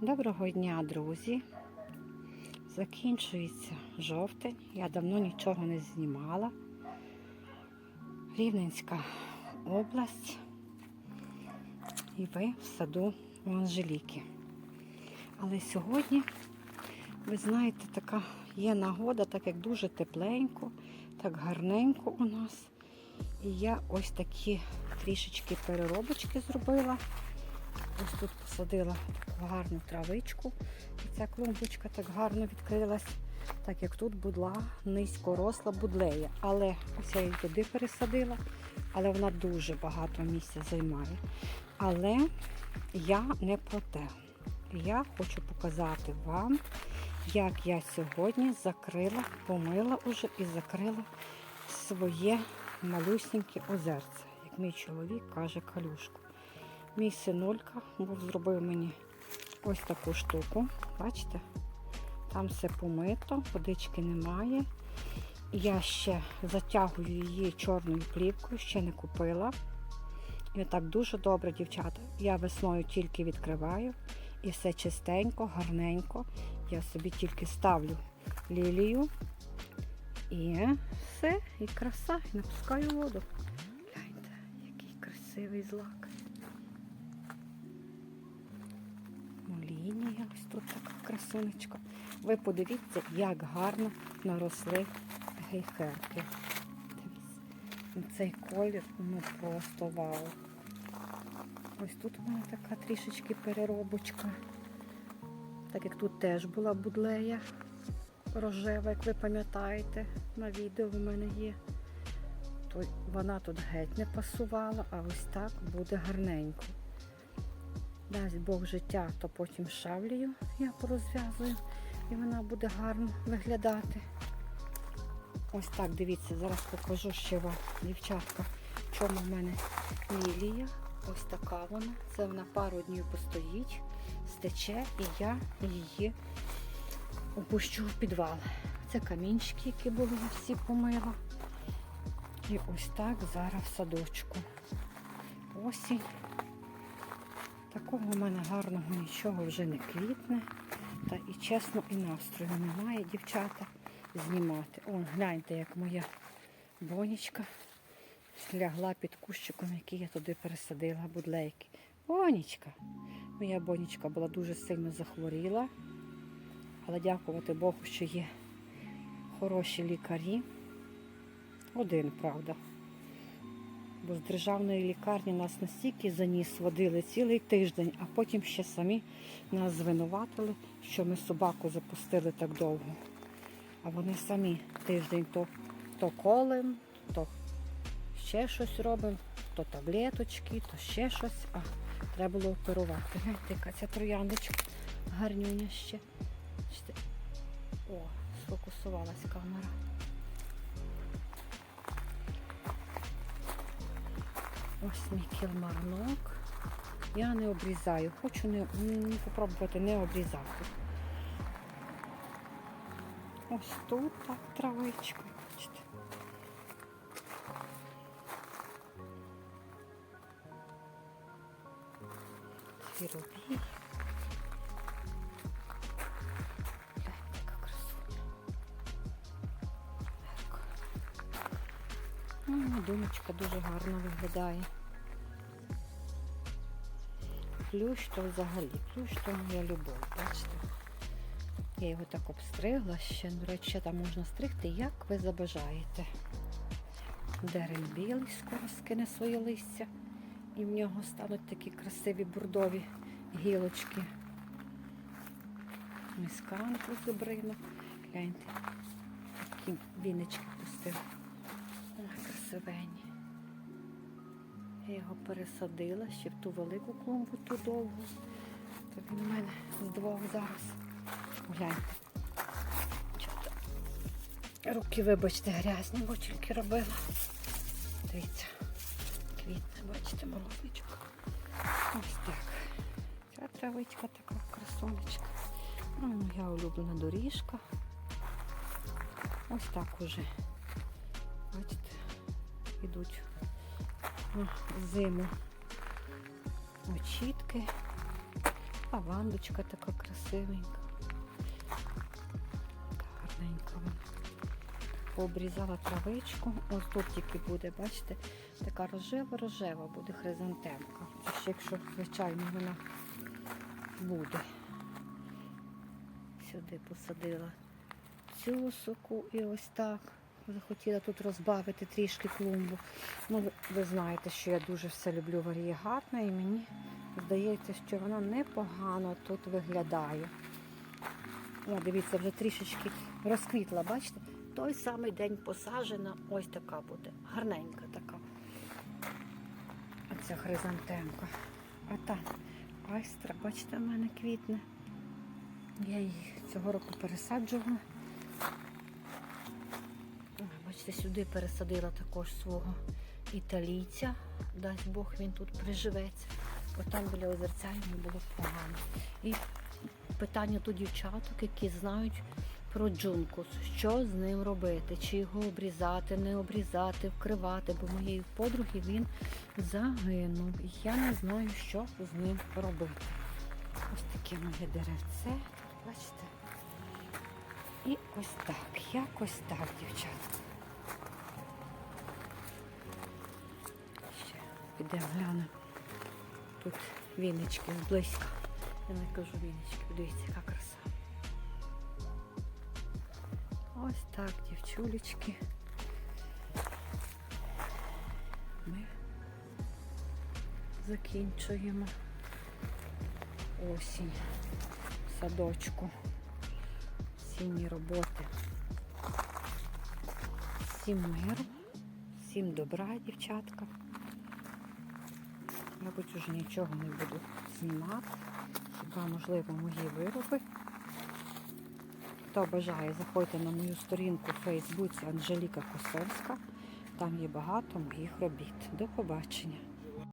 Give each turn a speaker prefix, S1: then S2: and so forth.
S1: Доброго дня, друзі. Закінчується жовтень. Я давно нічого не знімала. Рівненська область. І ви в саду у Анжеліки. Але сьогодні, ви знаєте, така є нагода, так як дуже тепленько, так гарненько у нас. І я ось такі трішечки переробочки зробила. Ось тут посадила гарну травичку. І ця клумбочка так гарно відкрилась, так як тут була низько росла будлея. Але ось я її туди пересадила, але вона дуже багато місця займає. Але я не про те. Я хочу показати вам, як я сьогодні закрила, помила уже і закрила своє малюсіньке озерце, як мій чоловік каже, калюшку. Мій синулька був зробив мені ось таку штуку. Бачите? Там все помито, водички немає. Я ще затягую її чорною плівкою, ще не купила. І так дуже добре, дівчата. Я весною тільки відкриваю і все чистенько, гарненько. Я собі тільки ставлю лілію і все, і краса, і напускаю воду. Гляньте, який красивий злак. Лінія, ось тут така красунечка. Ви подивіться, як гарно наросли гейхерки. Цей колір ну просто вау. Ось тут у мене така трішечки переробочка. Так як тут теж була будлея рожева, як ви пам'ятаєте, на відео в мене є. То вона тут геть не пасувала, а ось так буде гарненько. Дасть Бог життя, то потім шавлію я порозв'язую і вона буде гарно виглядати. Ось так, дивіться, зараз покажу ще вам, дівчатка, в чому в мене лілія. Ось така вона. Це вона пару днів постоїть, стече і я її опущу в підвал. Це камінчики, які були я всі помила. І ось так зараз в садочку. Осінь. Такого в мене гарного нічого вже не квітне. Та і чесно, і настрою немає, дівчата, знімати. О, гляньте, як моя бонечка лягла під кущиком, який я туди пересадила, будлейки. Бонечка. Моя бонечка була дуже сильно захворіла. Але дякувати Богу, що є хороші лікарі. Один, правда. Бо з державної лікарні нас настільки заніс водили цілий тиждень, а потім ще самі нас звинуватили, що ми собаку запустили так довго. А вони самі тиждень то, то колем, то ще щось робимо, то таблеточки, то ще щось. А треба було оперувати. Гляньте, яка ця трояндочка гарнюня ще. О, сфокусувалась камера. Ось мій кілмарнок. Я не обрізаю. Хочу не, попробувати не обрізати. Ось тут так травичка. Бачите. Звіробій. Ну, Думочка дуже гарно виглядає. Плющ то взагалі, плющ то моя любов, бачите? Я його так обстригла, ще, до речі, там можна стригти, як ви забажаєте. Дерен білий скоро скине своє листя. І в нього стануть такі красиві бурдові гілочки. Мисканку зубрину. Гляньте, такі віночки пустив. Ой, красивенні. Я його пересадила ще в ту велику клумбу, ту довгу. То він у мене з двох зараз. Гляньте. Руки, вибачте, грязні, бо тільки робила. Дивіться, квітне, бачите, молодичок. Ось так. Ця травичка така красунечка. Ну, моя улюблена доріжка. Ось так уже. Бачите, йдуть на зиму очітки. Лавандочка така красивенька. Гарненька вона. Пообрізала травичку. Ось тут тільки буде, бачите, така рожева-рожева буде хризантемка. Ще якщо, звичайно, вона буде. Сюди посадила цю соку і ось так. Захотіла тут розбавити трішки клумбу. Ну, ви, знаєте, що я дуже все люблю варієгатне, і мені здається, що вона непогано тут виглядає. О, дивіться, вже трішечки розквітла, бачите? Той самий день посаджена, ось така буде. Гарненька така. Оця хризантемка. А та айстра, бачите, в мене квітне. Я її цього року пересаджувала. О, сюди пересадила також свого італійця. Дасть Бог, він тут приживеться. Бо там біля озерця йому було погано. І питання до дівчаток, які знають про джункус. Що з ним робити? Чи його обрізати, не обрізати, вкривати, бо моєї подруги він загинув. І я не знаю, що з ним робити. Ось таке моє деревце. Бачите? І ось так, якось так, дівчата. Підемо глянемо. Тут віночки близько. Я не кажу віночки, дивіться, яка краса. Ось так, дівчулечки. Ми закінчуємо осінь садочку. Осінні роботи. Всім миру, всім добра, дівчатка. Мабуть, уже нічого не буду знімати. Хіба, можливо, мої вироби. Хто бажає, заходьте на мою сторінку у Фейсбуці Анжеліка Косовська. Там є багато моїх робіт. До побачення!